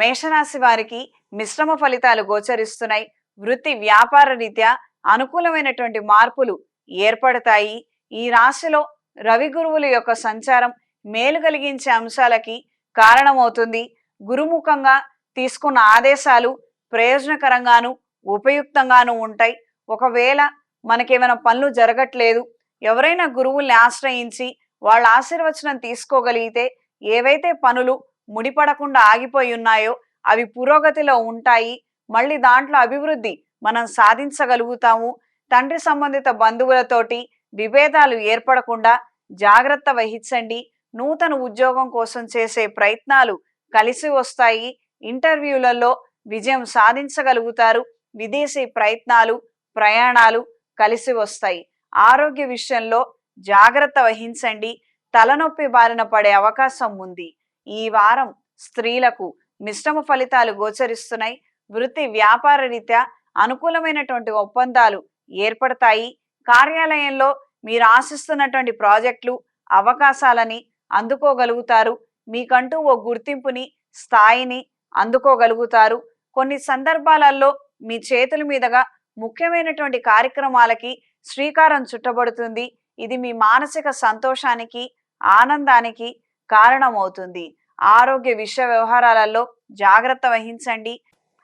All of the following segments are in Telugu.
మేషరాశి వారికి మిశ్రమ ఫలితాలు గోచరిస్తున్నాయి. వృత్తి వ్యాపార రీత్యా అనుకూలమైనటువంటి మార్పులు ఏర్పడతాయి. ఈ రాశిలో రవి గురువుల యొక్క సంచారం మేలు కలిగించే అంశాలకి కారణమవుతుంది. గురుముఖంగా తీసుకున్న ఆదేశాలు ప్రయోజనకరంగాను ఉపయుక్తంగాను ఉంటాయి. ఒకవేళ మనకేమైనా పనులు జరగట్లేదు ఎవరైనా గురువుల్ని ఆశ్రయించి వాళ్ళ ఆశీర్వచనం తీసుకోగలిగితే ఏవైతే పనులు ముడిపడకుండా ఆగిపోయి ఉన్నాయో అవి పురోగతిలో ఉంటాయి. మళ్ళీ దాంట్లో అభివృద్ధి మనం సాధించగలుగుతాము. తండ్రి సంబంధిత బంధువులతోటి విభేదాలు ఏర్పడకుండా జాగ్రత్త వహించండి. నూతన ఉద్యోగం కోసం చేసే ప్రయత్నాలు కలిసి వస్తాయి. ఇంటర్వ్యూలలో విజయం సాధించగలుగుతారు. విదేశీ ప్రయత్నాలు ప్రయాణాలు కలిసి వస్తాయి. ఆరోగ్య విషయంలో జాగ్రత్త వహించండి. తలనొప్పి బారిన పడే అవకాశం ఉంది. ఈ వారం స్త్రీలకు మిశ్రమ ఫలితాలు గోచరిస్తున్నాయి. వృత్తి వ్యాపార రీత్యా అనుకూలమైనటువంటి ఒప్పందాలు ఏర్పడతాయి. కార్యాలయంలో మీరు ఆశిస్తున్నటువంటి ప్రాజెక్టులు అవకాశాలని అందుకోగలుగుతారు. మీకంటూ ఓ గుర్తింపుని స్థాయిని అందుకోగలుగుతారు. కొన్ని సందర్భాలలో మీ చేతుల మీదుగా ముఖ్యమైనటువంటి కార్యక్రమాలకి శ్రీకారం చుట్టబడుతుంది. ఇది మీ మానసిక సంతోషానికి ఆనందానికి కారణమవుతుంది. ఆరోగ్య విషయ వ్యవహారాలలో జాగ్రత్త వహించండి.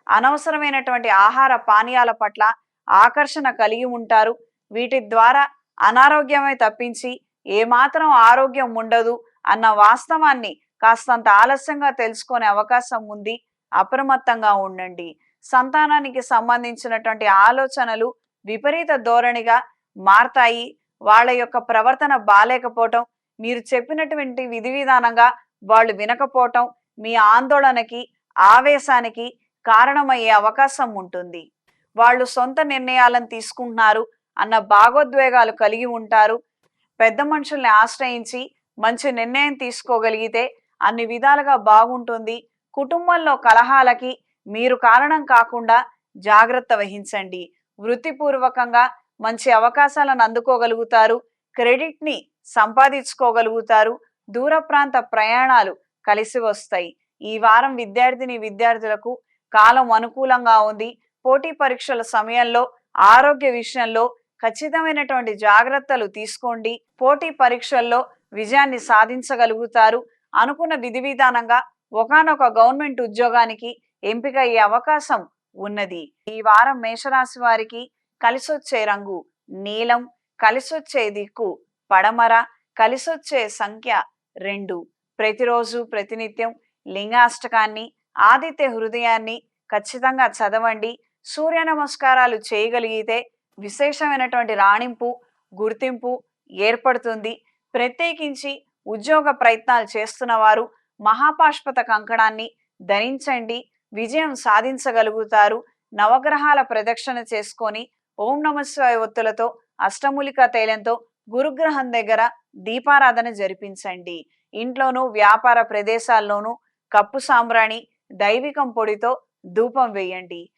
అనవసరమైనటువంటి ఆహార పానీయాల పట్ల ఆకర్షణ కలిగి ఉంటారు. వీటి ద్వారా అనారోగ్యమే తప్పించి ఏమాత్రం ఆరోగ్యం ఉండదు అన్న వాస్తవాన్ని కాస్తంత ఆలస్యంగా తెలుసుకునే అవకాశం ఉంది. అప్రమత్తంగా ఉండండి. సంతానానికి సంబంధించినటువంటి ఆలోచనలు విపరీత ధోరణిగా మారతాయి. వాళ్ళ యొక్క ప్రవర్తన బాలేకపోవటం మీరు చెప్పినటువంటి విధి విధానంగా వాళ్ళు వినకపోవటం మీ ఆందోళనకి ఆవేశానికి కారణమయ్యే అవకాశం ఉంటుంది. వాళ్ళు సొంత నిర్ణయాలను తీసుకుంటున్నారు అన్న భాగోద్వేగాలు కలిగి ఉంటారు. పెద్ద మనుషుల్ని ఆశ్రయించి మంచి నిర్ణయం తీసుకోగలిగితే అన్ని విధాలుగా బాగుంటుంది. కుటుంబంలో కలహాలకి మీరు కారణం కాకుండా జాగ్రత్త వహించండి. వృత్తిపూర్వకంగా మంచి అవకాశాలను అందుకోగలుగుతారు. క్రెడిట్ని సంపాదించుకోగలుగుతారు. దూర ప్రాంత ప్రయాణాలు కలిసి వస్తాయి. ఈ వారం విద్యార్థిని విద్యార్థులకు కాలం అనుకూలంగా ఉంది. పోటీ పరీక్షల సమయంలో ఆరోగ్య విషయంలో ఖచ్చితమైనటువంటి జాగ్రత్తలు తీసుకోండి. పోటీ పరీక్షల్లో విజయాన్ని సాధించగలుగుతారు. అనుకున్న విధి విధానంగా ఒకనొక గవర్నమెంట్ ఉద్యోగానికి ఎంపిక అయ్యే అవకాశం ఉన్నది. ఈ వారం మేషరాశి వారికి కలిసొచ్చే రంగు నీలం కలిసొచ్చే దిక్కు పడమర కలిసొచ్చే సంఖ్య రెండు. ప్రతిరోజు ప్రతినిత్యం లింగాష్టకాన్ని ఆదిత్య హృదయాన్ని ఖచ్చితంగా చదవండి. సూర్య నమస్కారాలు చేయగలిగితే విశేషమైనటువంటి రాణింపు గుర్తింపు ఏర్పడుతుంది. ప్రత్యేకించి ఉద్యోగ ప్రయత్నాలు చేస్తున్న వారు మహాపాష్పత కంకణాన్ని ధరించండి. విజయం సాధించగలుగుతారు. నవగ్రహాల ప్రదక్షిణ చేసుకొని ఓం నమశివాయ ఒత్తులతో అష్టమూలికా తైలంతో గురుగ్రహం దగ్గర దీపారాధన జరిపించండి. ఇంట్లోనూ వ్యాపార ప్రదేశాల్లోనూ కప్పు సాంబ్రాణి దైవికం పొడితో ధూపం వేయండి.